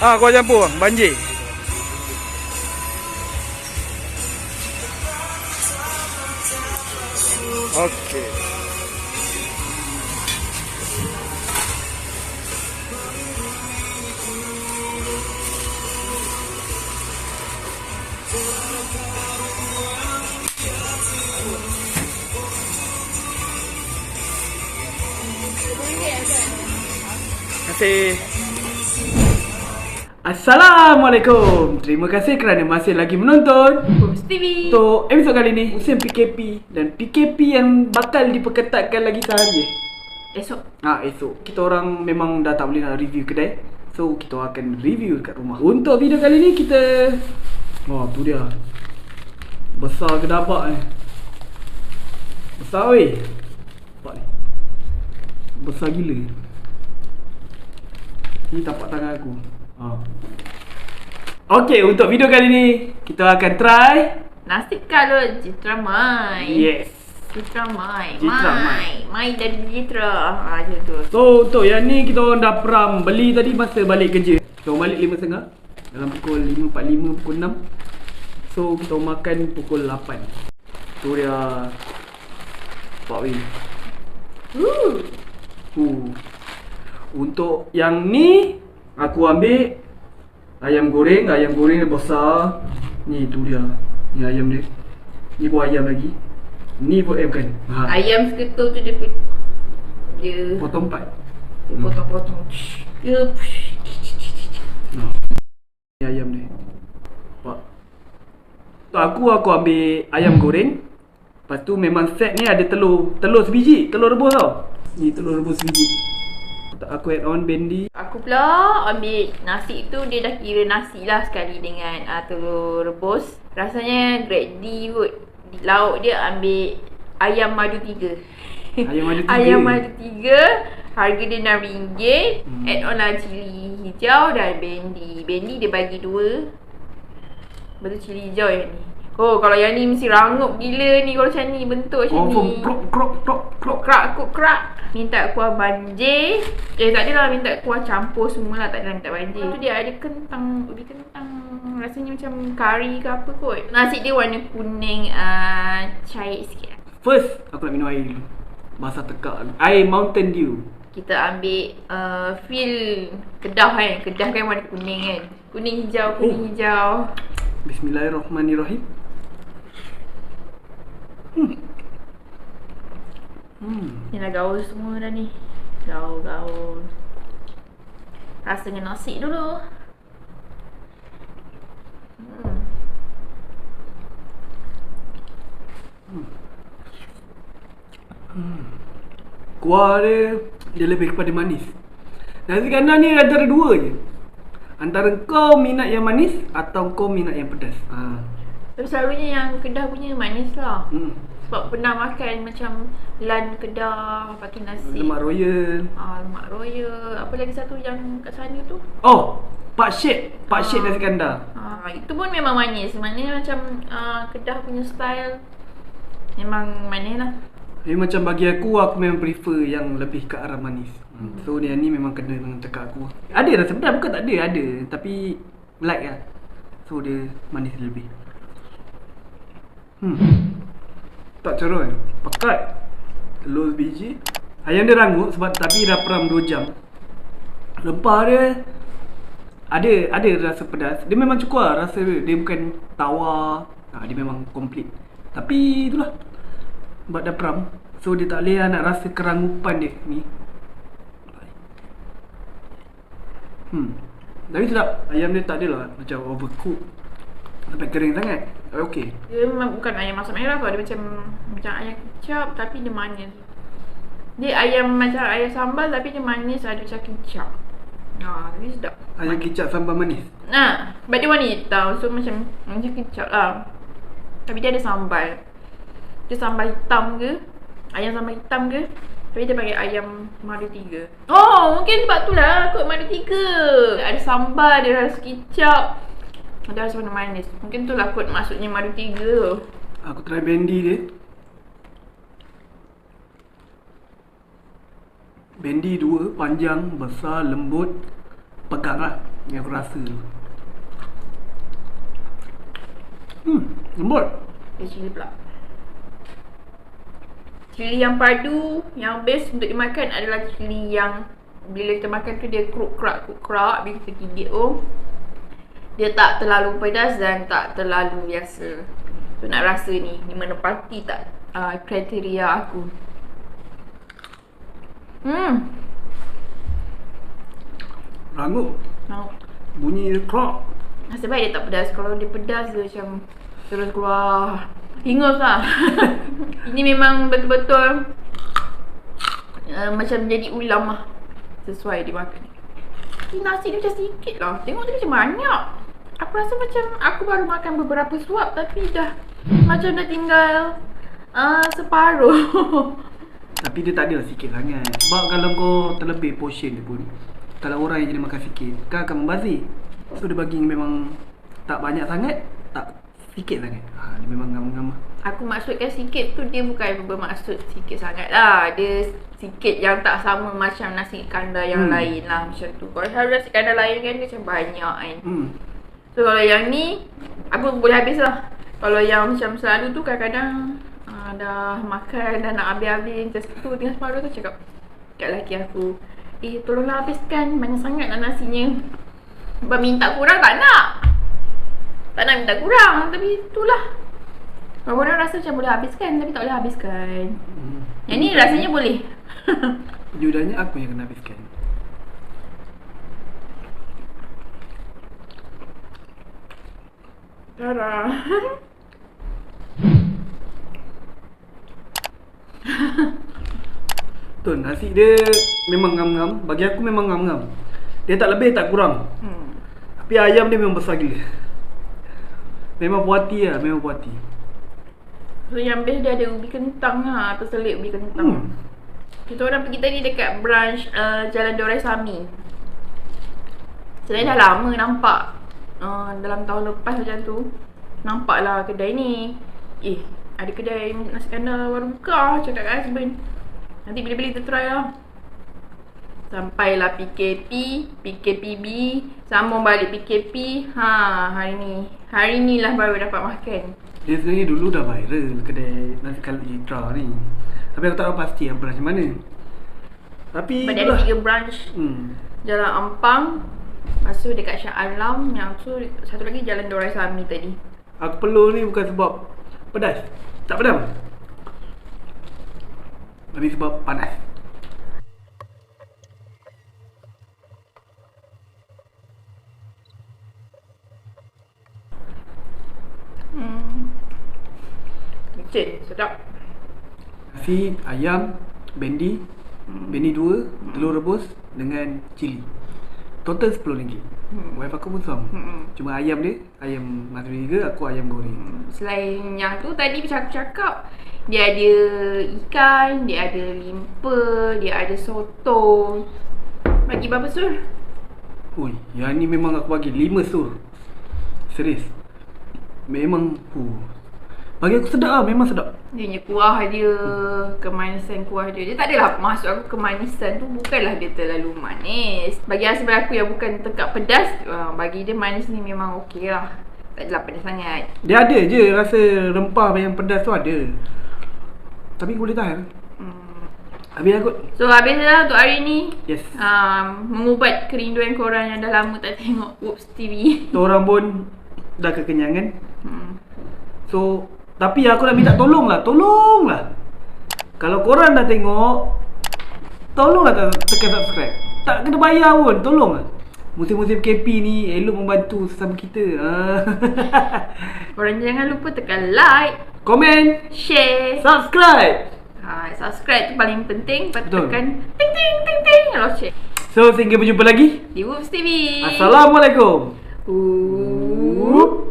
Ah, kuah campur banjir. Okey. Terima kasih. Assalamualaikum. Terima kasih kerana masih lagi menonton. Booms TV. Untuk episod kali ni musim PKP dan PKP yang bakal diperketatkan lagi sehari eh. Esok. Ha, esok kita orang memang dah tak boleh nak review kedai. So kita akan review kat rumah. Untuk video kali ni kita Oh, tu dia. Besar gedabak ni. Besar weh. Nampak ni. Besar gila. Ni tapak tangan aku. Ha. Okay, untuk video kali ni kita akan try Nasi kalau Citra Mai. Yes. Citra Mai. Citra Mai. Mai dari Citra. Ha, macam tu. So untuk yang ni kita orang dah peram beli tadi masa balik kerja. Kita orang balik 5.30 dalam pukul 5.45 pukul 6. So kita orang makan pukul 8. Tu dia Pak Win. Uh. Uh. Untuk yang ni aku ambil ayam goreng, ayam goreng dia besar. Ni tu dia. Ni ayam dia. Ni pun ayam lagi. Ni pun eh bukan. Ha. Ayam seketul tu dia dia Potong empat. dia potong-potong. Dia push. Ha. Ni ayam dia. Nampak? Aku aku ambil ayam goreng. Lepas tu memang set ni ada telur. Telur sebiji. Telur rebus tau. Ni telur rebus sebiji. Aku add on bendi. Aku pula ambil nasi tu dia dah kira nasi lah sekali dengan uh, telur rebus. Rasanya grade D kot. Lauk dia ambil ayam madu tiga. Ayam madu tiga? ayam madu tiga. Harga dia RM6. Hmm. Hmm. Add on lah cili hijau dan bendi. Bendi dia bagi dua. Betul cili hijau yang ni. Oh kalau yang ni mesti rangup gila ni kalau macam ni bentuk macam Confirm ni. krok krok krok krok. Kukrak kukrak Minta kuah banjir Eh tak adalah minta kuah campur semua lah Tak adalah minta banjir Tu dia ada kentang Ubi kentang Rasanya macam kari ke apa kot Nasi dia warna kuning uh, Cair sikit First aku nak minum air dulu. Masa tekak dulu. Air Mountain Dew. Kita ambil uh, Feel Kedah kan Kedah kan warna kuning kan Kuning hijau Kuning Oh. hijau Bismillahirrahmanirrahim. Hmm. Hmm. Ni dah gaul semua dah ni Gaul-gaul Rasa dengan nasi dulu hmm. Kuah dia dia lebih kepada manis. Nasi kandar ni antara dua je. Antara kau minat yang manis atau kau minat yang pedas. Ha. Selalunya yang Kedah punya manis lah Hmm. Sebab pernah makan macam Lan Kedah pakai nasi Lemak royal. ah, Lemak royal Apa lagi satu yang kat sana tu Oh, Pak Syed. Pak Syed Ah. kandar. ah, Itu pun memang manis Maknanya macam ah, Kedah punya style Memang manis lah Tapi macam bagi aku, aku memang prefer yang lebih ke arah manis. Hmm. So yang ni memang kena dengan tekak aku. Ada rasa pedas, bukan tak ada, ada. Tapi like lah. So dia manis lebih. Hmm. Tak cerun. Pekat. Telur biji. Ayam dia rangut sebab tapi dah peram 2 jam. Rempah dia ada ada rasa pedas. Dia memang cukup lah rasa dia. Dia bukan tawar. Ha, dia memang komplit. Tapi itulah. Sebab dah peram. So dia tak boleh lah nak rasa kerangupan dia ni. Hmm. Tapi sedap. Ayam dia tak adalah macam overcook. Sampai kering sangat. Okey. Dia memang bukan ayam masak merah tau. Dia macam Macam ayam kicap Tapi dia manis. Dia ayam macam ayam sambal Tapi dia manis Ada macam kicap Ah, tapi sedap. Ayam kicap sambal manis. Nah, sebab dia warna hitam So macam Macam kicap lah. Tapi dia ada sambal. Dia sambal hitam ke? Ayam sambal hitam ke? Tapi dia pakai ayam madu tiga. Oh mungkin sebab tu lah Kot madu tiga. Ada sambal Dia rasa kicap Ada rasa warna manis Mungkin tu lah kot maksudnya madu tiga tu. Aku try bendi dia. Bendi dua, panjang, besar, lembut, pegang lah. Yang aku rasa tu. Hmm, lembut. Dia cili pula. Cili yang padu Yang best untuk dimakan adalah cili yang Bila kita makan tu dia kruk-krak kruk-krak Bila kita gigit tu Dia tak terlalu pedas dan tak terlalu biasa. Tu nak rasa ni. Ni menepati tak uh, kriteria aku? Hmm. Rangup Mau. Bunyi dia krok Nasib baik dia tak pedas. Kalau dia pedas dia macam Terus keluar. Hingus lah. Ini memang betul-betul uh, Macam jadi ulam lah Sesuai dimakan Ini nasi dia macam sikit lah. Tengok tadi macam banyak Aku rasa macam Aku baru makan beberapa suap Tapi dah Macam dah tinggal uh, Separuh. Tapi dia tak adalah sikit sangat. Sebab kalau kau terlebih portion dia pun Kalau orang yang jenis makan sikit Kau akan membazir. So dia bagi memang Tak banyak sangat Tak sikit sangat. Ha, Dia memang ngam-ngam Aku maksudkan sikit tu dia bukan bermaksud sikit sangat lah. Dia sikit yang tak sama macam nasi kandar yang Hmm. lain lah macam tu. Kalau nasi kandar lain kan dia macam banyak kan. Hmm. So kalau yang ni Aku boleh habis lah Kalau yang macam selalu tu kadang-kadang uh, Dah makan dah nak habis-habis Macam tu tengah separuh tu cakap Kat lelaki aku Eh tolonglah habiskan Banyak sangat lah nasinya. Sebab minta kurang tak nak. Tak nak minta kurang Tapi itulah. Kalau orang rasa macam boleh habiskan Tapi tak boleh habiskan. Hmm. Yang ni rasanya boleh. Judanya aku yang kena habiskan Darah Betul nasi dia memang ngam-ngam. Bagi aku memang ngam-ngam. Dia tak lebih tak kurang. Hmm. Tapi ayam dia memang besar gila. Memang puati lah, memang puati. So yang best dia ada ubi kentang lah Terselit ubi kentang. Hmm. Kita orang pergi tadi dekat branch uh, Jalan Dorai Sami. Sebenarnya dah lama nampak uh, Dalam tahun lepas macam tu Nampak lah kedai ni Eh, ada kedai nasi kandar baru buka Cakap kat husband Nanti bila-bila kita try lah Sampailah PKP PKPB Sambung balik PKP Ha, hari ni. Hari ni lah baru dapat makan. Dia sebenarnya dulu dah viral kedai nasi kalut Citra ni. Tapi aku tak tahu pasti yang branch mana. Tapi Sebab dia ada itulah. tiga branch hmm. Jalan Ampang Lepas tu dekat Shah Alam Yang tu satu lagi Jalan Dorai Sami tadi. Aku perlu ni bukan sebab pedas. Tak pedam. Tapi sebab panas. Hmm. Licin, sedap. Nasi, ayam, bendi. Bendi dua, telur rebus dengan cili Total RM10 Hmm. Wife aku pun suam Hmm. Cuma ayam dia, ayam madu niaga, aku ayam goreng Selain yang tu tadi macam aku cakap Dia ada ikan, dia ada limpa, dia ada soto Bagi berapa sur? Ui, yang ni memang aku bagi 5 sur Serius Memang hu. Bagi aku sedap lah, memang sedap. Dia punya kuah dia, kemanisan kuah dia. Dia tak adalah maksud aku kemanisan tu bukanlah dia terlalu manis. Bagi husband aku yang bukan tekak pedas uh, Bagi dia manis ni memang okey lah. Tak adalah pedas sangat. Dia ada je rasa rempah yang pedas tu ada. Tapi boleh tahan. Hmm. Habis aku So habis dah untuk hari ni. Yes. Um, Mengubat kerinduan korang yang dah lama tak tengok Whoops TV orang pun dah kekenyangan. Hmm. So Tapi aku nak minta tolong lah Tolong lah Kalau korang dah tengok Tolonglah te- tekan subscribe Tak kena bayar pun Tolong lah Musim-musim KP ni Elok membantu sesama kita. Korang jangan lupa tekan like Komen Share. Subscribe. Ha, Subscribe tu paling penting. Lepas tu Betul. tekan Ting ting ting ting. Share So sehingga berjumpa lagi Di Whoops TV Assalamualaikum. Ooh.